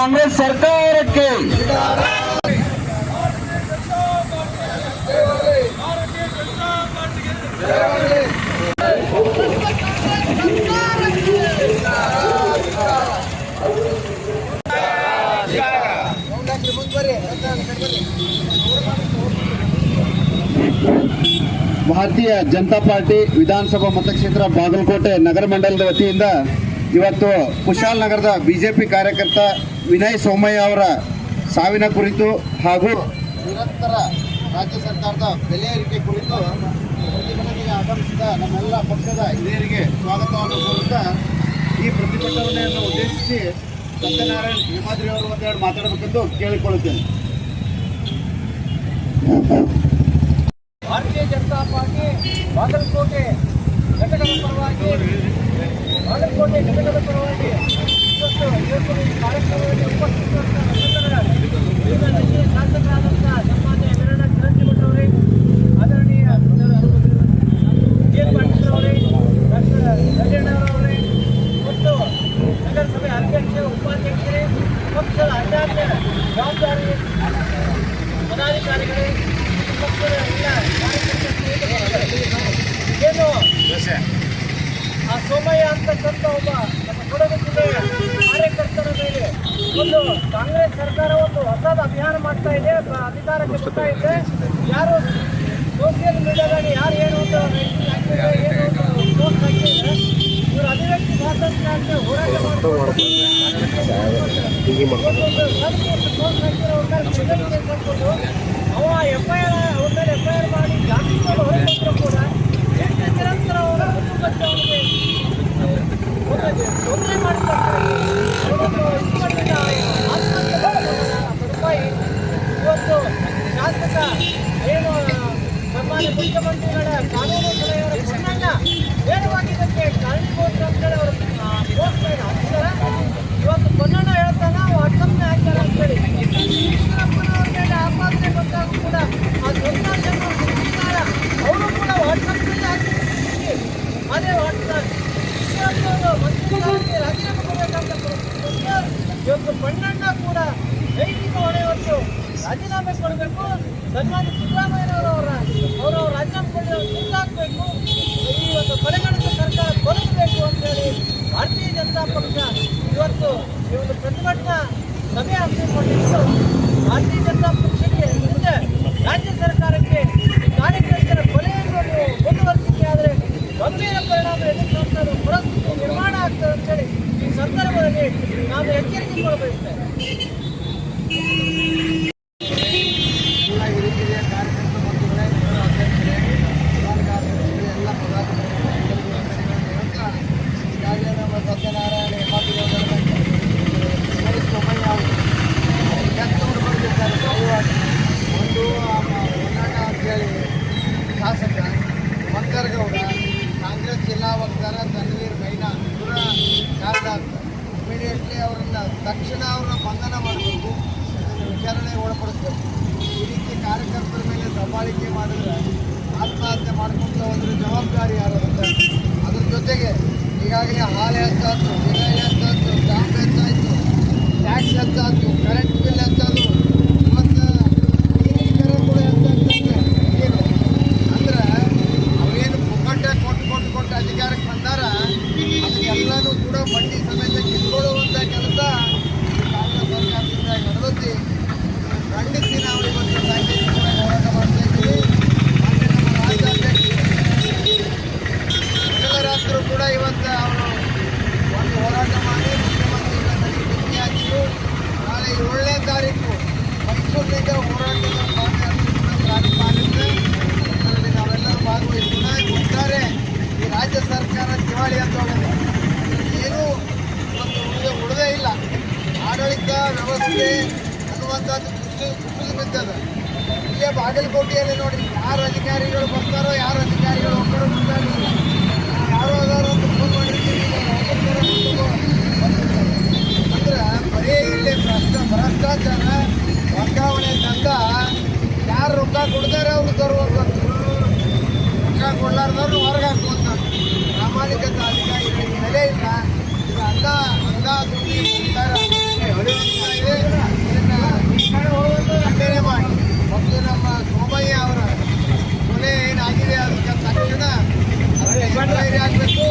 ಕಾಂಗ್ರೆಸ್ ಸರ್ಕಾರಕ್ಕೆ. ಭಾರತೀಯ ಜನತಾ ಪಾರ್ಟಿ ವಿಧಾನಸಭಾ ಮತಕ್ಷೇತ್ರ ಬಾಗಲಕೋಟೆ ನಗರ ಮಂಡಲದ ವತಿಯಿಂದ ಇವತ್ತು ಕುಶಾಲ್ ನಗರದ ಬಿಜೆಪಿ ಕಾರ್ಯಕರ್ತ ವಿನಯ್ ಸೋಮಯ್ಯ ಅವರ ಸಾವಿನ ಕುರಿತು ಹಾಗೂ ನಿರಂತರ ರಾಜ್ಯ ಸರ್ಕಾರದ ಬೆಲೆ ಏರಿಕೆ ಕುರಿತು ಪ್ರತಿಭಟನೆಗೆ ಆಗಮಿಸಿದ ನಮ್ಮೆಲ್ಲ ಪಕ್ಷದ ಹಿರಿಯರಿಗೆ ಸ್ವಾಗತವನ್ನು ಕೋರುತ್ತಾ ಈ ಪ್ರತಿಭಟನೆಯನ್ನು ಉದ್ದೇಶಿಸಿ ಸತ್ಯನಾರಾಯಣ್ ಹೇಮಾದ್ರಿ ಅವರು ಒಂದೆರಡು ಮಾತಾಡಬೇಕೆಂದು ಕೇಳಿಕೊಳ್ಳುತ್ತೇನೆ. ಭಾರತೀಯ ಜನತಾ ಪಾರ್ಟಿ ಬಾಗಲಕೋಟೆ ಘಟಕದ ಪರವಾಗಿ ಬಾಗಲಕೋಟೆ ಘಟಕದ ಪರವಾಗಿ ಇವತ್ತು ಇವತ್ತು ಈ ಕಾರ್ಯಕ್ರಮದಲ್ಲಿ ಹಿರಿಯ ಶಾಸಕರಾದಂಥ ಸನ್ಮಾನ್ಯ ವೀರಣ್ಣ ಚಿರಂಜೀವಣ್ಣವರೇ ಆದರಣೀಯ ಜೇನ್ ಪಾಟೀಲ್ ಅವರೇ ಡಾಕ್ಟರ್ ಕಲ್ಯಾಣವರವರೇ ಮತ್ತು ನಗರಸಭೆ ಅಧ್ಯಕ್ಷ ಉಪಾಧ್ಯಕ್ಷರೇ ಪಕ್ಷದ ಅನ್ಯಾನ್ಯ ಜವಾಬ್ದಾರಿ ಪದಾಧಿಕಾರಿಗಳೇ ಪಕ್ಷದ ಎಲ್ಲ ಕಾರ್ಯಕರ್ತ ಸ್ನೇಹಿತರೆ, ಏನು ಆ ಸೋಮಯ್ಯ ಅಂತಕ್ಕಂಥ ಒಬ್ಬ ನಮ್ಮ ಕೊಡಗು ಜಿಲ್ಲೆಯ ಕಾರ್ಯಕರ್ತರ ಮೇಲೆ ಒಂದು ಕಾಂಗ್ರೆಸ್ ಸರ್ಕಾರ ಒಂದು ಹೊಸದ ಅಭಿಯಾನ ಮಾಡ್ತಾ ಇದೆ ಅಧಿಕಾರಕ್ಕೆ ಬರ್ತಾ ಇದೆ. ಯಾರು ಸೋಷಿಯಲ್ ಮೀಡಿಯಾದಲ್ಲಿ ಯಾರು ಏನು ಒಂದು ಹಾಕಿದ್ರೆ ಏನು post ಹಾಕಿದ್ರೆ ಇವರು ಅಭಿವ್ಯಕ್ತಿ ಸ್ವಾತಂತ್ರ್ಯ ಅಂತ ಹೋರಾಟ ಮಾಡ್ತಾರೆ. ಅವ ಎಫ್ ಐ ಆರ್ ಅವ್ರ ಮೇಲೆ ಎಫ್ ಐ ಆರ್ ಮಾಡಿ ಮೇಲೆ ಹೊರಗೆ ಕೂಡ ನಿರಂತರ ಅವರ ಕುಟುಂಬಕ್ಕೆ ಮುಖ್ಯಮಂತ್ರಿಗಳ ಕಾನೂನು ಸಲಹೆಯವರ ಪುಣ್ಯನ ನೇರವಾಗಿ ಇದಕ್ಕೆ ಕಾರಣೀಭೂತರು ಅಂತೇಳಿ ಅವರು ಪೋಸ್ಟ್ ಮೇಲೆ ಹಾಕಿದ್ದಾರೆ ಇವತ್ತು ಪೊನ್ನಣ್ಣ ಹೇಳ್ತಾನ ವಾಟ್ಸಪ್ನೇ ಹಾಕ್ಯಾರ ಅಂತೇಳಿ ಈಶ್ವರಪ್ಪನವ್ರ ಮೇಲೆ ಆಪಾದನೆ ಬಂದಾಗ ಕೂಡ ಆ ಗುರುತಿಸ್ತಾರ ಅವರು ಕೂಡ ವಾಟ್ಸಪ್ನಲ್ಲಿ ಹಾಕಿ ಅದೇ ವಾಟ್ಸಪ್ ಈಶ್ವರಪ್ಪನವರು ಮಂತ್ರಿಗಳಾಗಿ ರಾಜೀನಾಮೆ ಕೊಡಬೇಕಂತ ಇವತ್ತು ಕೂಡ ನೈತಿಕ ಹೊಣೆ ಹೊತ್ತು ರಾಜೀನಾಮೆ ಕೊಡಬೇಕು. ಸನ್ಮಾನ್ಯ ಸಿದ್ದರಾಮಯ್ಯನವರವರ ಅವರು ರಾಜೀನಾಮೆ ಕೊಡಿ ಅವ್ರು ಮುಂದಾಗಬೇಕು ಈ ಒಂದು ಕಡೆಗಣಿತ ಸರ್ಕಾರ ಬರಬೇಕು ಅಂತೇಳಿ ಭಾರತೀಯ ಜನತಾ ಪಕ್ಷ ಇವತ್ತು ಈ ಒಂದು ಪ್ರತಿಭಟನಾ ಸಭೆ ಹಮ್ಮಿಕೊಂಡಿದ್ದು ಭಾರತೀಯ ಜನತಾ ಪಕ್ಷಕ್ಕೆ ತಕ್ಷಣ ಅವ್ರನ್ನ ಬಂಧನ ಮಾಡಬೇಕು ವಿಚಾರಣೆ ಒಳಪಡಿಸ್ಬೇಕು. ಈ ರೀತಿ ಕಾರ್ಯಕರ್ತರ ಮೇಲೆ ದಬ್ಬಾಳಿಕೆ ಮಾಡಿದ್ರೆ ಆತ್ಮಹತ್ಯೆ ಮಾಡ್ಕೊಂತ ಹೋದ್ರೆ ಜವಾಬ್ದಾರಿ ಯಾರು ಅಂತ ಅದ್ರ ಜೊತೆಗೆ ಈಗಾಗಲೇ ಹಾಲೆ ಹೆಚ್ಚಾಯ್ತು ದಿವಾಳಿ ಅಂತ ಹೋಗಿದೆ. ಏನೂ ಇವತ್ತು ಉಳಿದ ಇಲ್ಲ. ಆಡಳಿತ ವ್ಯವಸ್ಥೆ ಅನ್ನುವಂಥದ್ದು ಕುಸಿದು ಕುಸಿದು ಬಿದ್ದದ ಇಲ್ಲೇ ಬಾಗಲಕೋಟೆಯಲ್ಲಿ ನೋಡಿ, ಯಾರು ಅಧಿಕಾರಿಗಳು ಬರ್ತಾರೋ, ಯಾರು ಅಧಿಕಾರಿಗಳು ಒಬ್ಬರು ಮುಂದಾಗಿಲ್ಲ ಯಾರೋ ಅದಾರೋ ಫೋನ್ ಮಾಡಿರ್ತೀವಿ. ಅಂದ್ರೆ ಬರೀ ಇಲ್ಲಿ ಭ್ರಷ್ಟ, ಭ್ರಷ್ಟಾಚಾರ, ವರ್ಗಾವಣೆ ತಂದ ಯಾರು ರೊಕ್ಕ ಕೊಡ್ತಾರೆ ಅವ್ರು ತರುವಂಥದ್ದು. ರೊಕ್ಕ ಕೊಡ್ಲಾರ್ದವ್ರು ಹೊರಗೆ ಪ್ರಾಮಾಣಿಕ ಸಾರಿಗೆ ಇದಕ್ಕೆ ಬೆಲೆ ಇಲ್ಲ. ಇದು ಅಂದ ಅಂದಾಜಿ ಸರ್ಕಾರ ಹೊಡೆಯುವಂತ ಇದೆ. ಇದನ್ನು ಖಂಡನೆ ಮಾಡಿ. ಮತ್ತು ನಮ್ಮ ಸೋಮಯ್ಯ ಅವರ ಕೊಲೆ ಏನಾಗಿದೆ ಅದಕ್ಕೆ ತಕ್ಷಣ ಅದಕ್ಕೆ ಆಗಬೇಕು.